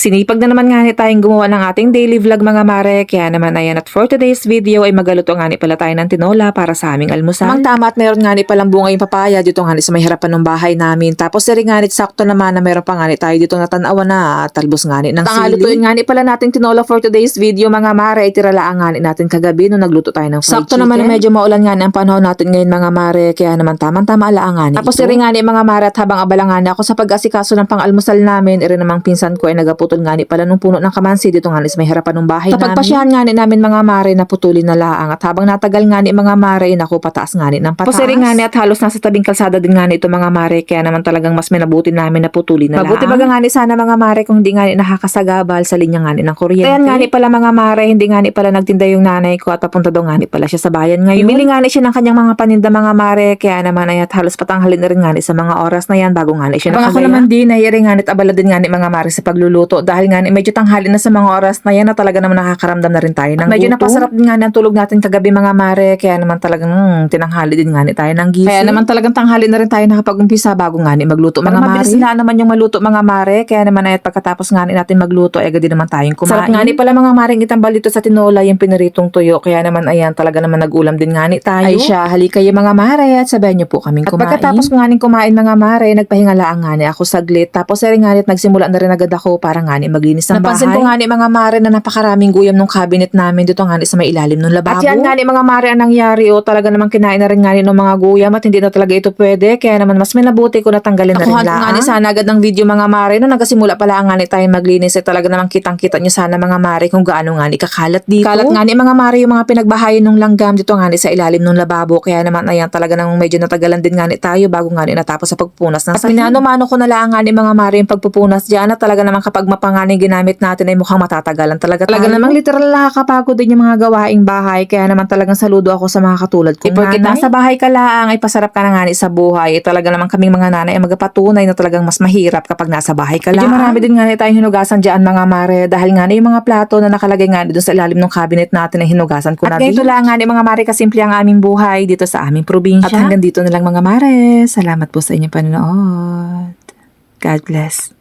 Sinipag na naman nga ni tayong gumawa ng ating daily vlog mga mare, kaya naman ayan at for today's video ay magaluto nga ni pala tayo ng tinola para sa aming almusal. Ang tama at meron nga ni palang bunga yung papaya dito nga ni sa may harapan ng bahay namin. Tapos siri nga ni sakto naman na meron pa nga ni tayo dito natanawa na talbos nga ni ng sili. Lutuin nga ni pala natin tinola for today's video mga mare, ay tiralaan nga ni natin kagabi nung nagluto tayo ng fried Sakto chicken. naman na medyo maulan nga ni ang panahon natin ngayon mga mare, kaya naman tamang-tama alaan nga ni Tapos siri nga ni mga mare at habang abala nga ni ako sa pag-asikaso ng pang-almusal namin, iri namang pinsan ko ay nagaputol nga ni pala nung puno ng kamansi dito nga may harapan ng bahay namin. Kapagpasyahan nga ni namin mga mare na putulin na laang at habang natagal nga ni mga mare, naku pataas nga ni ng pataas. Pusiri nga ni at halos nasa tabing kalsada din nga ni ito mga mare, kaya naman talagang mas minabuti namin na putulin na Mabuti laang. baga nga ni sana mga mare kung hindi nga ni nakakasagabal sa linya nga ni ng kuryente. Kaya nga ni pala mga mare, hindi nga ni pala nagtinda yung nanay ko at papunta daw nga ni pala siya sa bayan ngayon. Bumili nga ni siya ng kanyang mga paninda mga mare, kaya naman ay at halos patanghalin na rin nga ni sa mga oras na yan bago nga ni siya Abang ako nakagaya. naman din, naiiri nga ni at abala din nga ni mga mare sa pagluluto dahil nga medyo tanghali na sa mga oras na yan na talaga naman nakakaramdam na rin tayo ng medyo gutom. napasarap din nga ang tulog natin kagabi mga mare, kaya naman talagang mm, tinanghali din nga ni tayo ng gising. Kaya naman talagang tanghali na rin tayo nakapag-umpisa bago nga ni magluto mga Parang mare. mabilis na naman yung maluto mga mare, kaya naman ay at pagkatapos nga ni natin magluto ay agad din naman tayong kumain. Sarap nga ni pala mga maring itambal dito sa tinola yung piniritong tuyo, kaya naman ayan talaga naman nag-ulam din nga ni tayo. Ay siya, halika yung mga mare at sabayan niyo po kaming At kumain. pagkatapos ko nga kumain mga mare, nagpahinga lang nga ni ako saglit. Tapos ay nga ni at nagsimula na rin agad ako para nga ni maglinis ng Napansin bahay. ko nga ni mga mare na napakaraming guyam nung cabinet namin dito nga ni sa may ilalim ng lababo. At yan nga ni mga mare ang nangyari o talaga naman kinain na rin nga ni ng mga guyam at hindi na talaga ito pwede. Kaya naman mas minabuti ko natanggalin na rin laang. nga ni sana agad ng video mga mare no nagkasimula pala nga ni tayo maglinis ay talaga naman kitang-kita nyo sana mga mare kung gaano nga ni kakalat dito. Kalat nga ni mga mare yung mga pinagbahayan ng langgam dito nga ni sa ilalim ng lababo. Kaya naman ayan talaga namang medyo natagalan din nga ni tayo bago nga ni natapos sa pagpunas ng At. Minano-mano ko na lang nga ni mga mare yung pagpupunas dyan at talaga namang kapag mapangani ginamit natin ay mukhang matatagalan talaga Talaga tayo. namang literal nakakapagod din yung mga gawaing bahay kaya naman talagang saludo ako sa mga katulad kong nanay. nasa bahay ka lang ay pasarap ka na nga sa buhay. Eh, talaga naman kaming mga nanay ay magapatunay na talagang mas mahirap kapag nasa bahay ka lang. Medyo marami din nga ni tayong hinugasan dyan mga mare dahil nga ni yung mga plato na nakalagay nga doon sa ilalim ng cabinet natin ay hinugasan ko At na din. ganito lang nga ni mga mare kasimple ang aming buhay dito sa aming probinsya. At hanggang dito na lang mga mare. Salamat po sa inyong panonood. God bless.